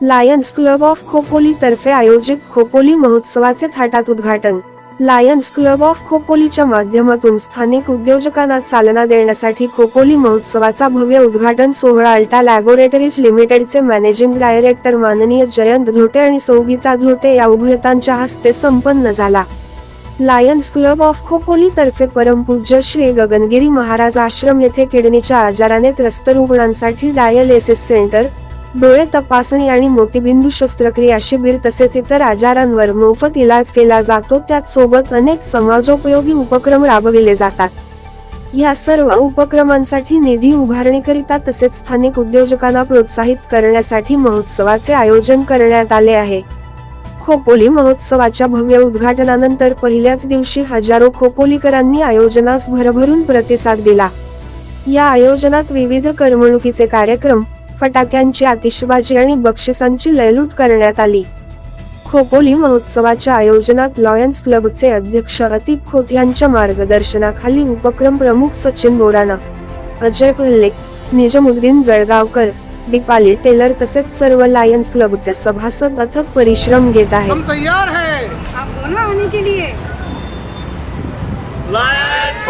Lions club of Khopoli तर्फे आयोजित खोपोली महोत्सवाचे थाटात उद्घाटन. लायन्स क्लब ऑफ खोपोलीच्या माध्यमातून स्थानिक उद्योजकांना चालना देण्यासाठी खोपोली महोत्सवाचा भव्य उद्घाटन सोहळा अल्टा लॅबोरेटरीज लिमिटेडचे मॅनेजिंग डायरेक्टर माननीय जयंत धोटे आणि सौगीता धोटे या उभयतांच्या हस्ते संपन्न झाला. लायन्स क्लब ऑफ खोपोली तर्फे परमपूज्य श्री गगनगिरी महाराज आश्रम येथे किडनीच्या आजाराने त्रस्त रुग्णांसाठी डायलिसिस सेंटर डोळे तपासणी आणि मोतीबिंदू शस्त्रक्रिया शिबिर तसेच इतर आजारांवर मोफत इलाज केला जातो. त्यात सोबत अनेक समाजोपयोगी उपक्रम राबविले जातात. या सर्व उपक्रमांसाठी निधी उभारणीकरिता तसेच स्थानिक उद्योजकांना प्रोत्साहित करण्यासाठी महोत्सवाचे आयोजन करण्यात आले आहे. खोपोली महोत्सवाच्या भव्य उद्घाटनानंतर पहिल्याच दिवशी हजारो खोपोलीकरांनी आयोजनास भरभरून प्रतिसाद दिला. या आयोजनात विविध करमणुकीचे कार्यक्रम फटाक्यांची आतिषबाजी आणि बक्षिसांची लयलूट करण्यात आली. खोपोली महोत्सवाच्या आयोजनात लॉयन्स क्लबचे अध्यक्ष अतिक खोत यांच्या मार्गदर्शनाखाली उपक्रम प्रमुख सचिन बोराना अजय पल्ले निजमुद्दीन जळगावकर दीपाली टेलर तसेच सर्व लायन्स क्लबचे सभासद अथक परिश्रम घेत आहेत. तैयार हैं। आप बोलो आने के लिए। लायन्स